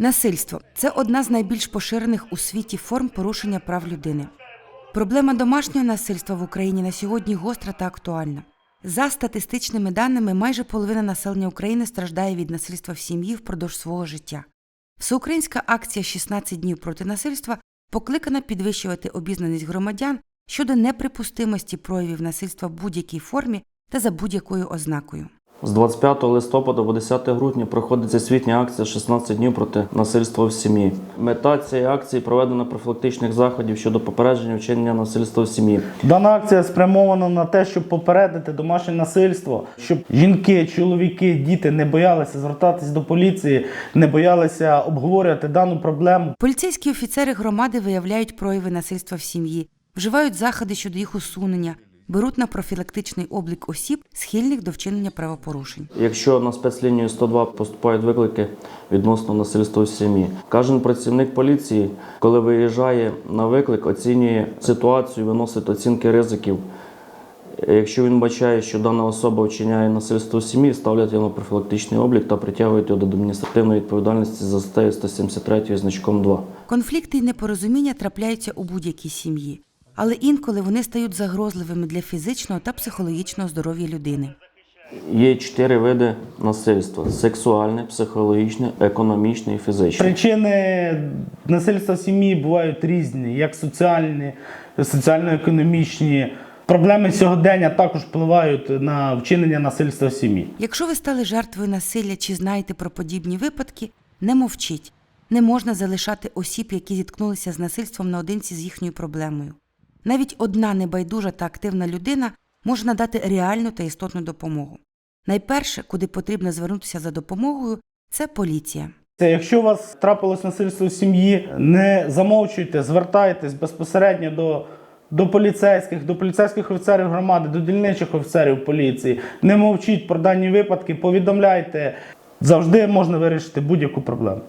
Насильство це одна з найбільш поширених у світі форм порушення прав людини. Проблема домашнього насильства в Україні на сьогодні гостра та актуальна. За статистичними даними, майже половина населення України страждає від насильства в сім'ї впродовж свого життя. Всеукраїнська акція «16 днів проти насильства покликана підвищувати обізнаність громадян щодо неприпустимості проявів насильства в будь-якій формі та за будь-якою ознакою. З 25 листопада по 10 грудня проходить всесвітня акція «16 днів проти насильства в сім'ї. Мета цієї акції проведення профілактичних заходів щодо попередження вчинення насильства в сім'ї. Дана акція спрямована на те, щоб попередити домашнє насильство, щоб жінки, чоловіки, діти не боялися звертатись до поліції, не боялися обговорювати дану проблему. Поліцейські офіцери громади виявляють прояви насильства в сім'ї, вживають заходи щодо їх усунення, беруть на профілактичний облік осіб, схильних до вчинення правопорушень. Якщо на спецлінію 102 поступають виклики відносно насильства в сім'ї, кожен працівник поліції, коли виїжджає на виклик, оцінює ситуацію, виносить оцінки ризиків. Якщо він бачає, що дана особа вчиняє насильство в сім'ї, ставлять його на профілактичний облік та притягують його до адміністративної відповідальності за статтею 173 значком 2. Конфлікти і непорозуміння трапляються у будь-якій сім'ї, але інколи вони стають загрозливими для фізичного та психологічного здоров'я людини. Є чотири види насильства: сексуальне, психологічне, економічне і фізичне. Причини насильства в сім'ї бувають різні, як соціальні, соціально-економічні. Проблеми сьогодення також впливають на вчинення насильства в сім'ї. Якщо ви стали жертвою насилля чи знаєте про подібні випадки, не мовчіть. Не можна залишати осіб, які зіткнулися з насильством наодинці з їхньою проблемою. Навіть одна небайдужа та активна людина може надати реальну та істотну допомогу. Найперше, куди потрібно звернутися за допомогою, це поліція. Якщо у вас трапилось насильство в сім'ї, не замовчуйте, звертайтесь безпосередньо до, до поліцейських, до поліцейських офіцерів громади, до дільничих офіцерів поліції. Не мовчіть про дані випадки, повідомляйте. Завжди можна вирішити будь-яку проблему.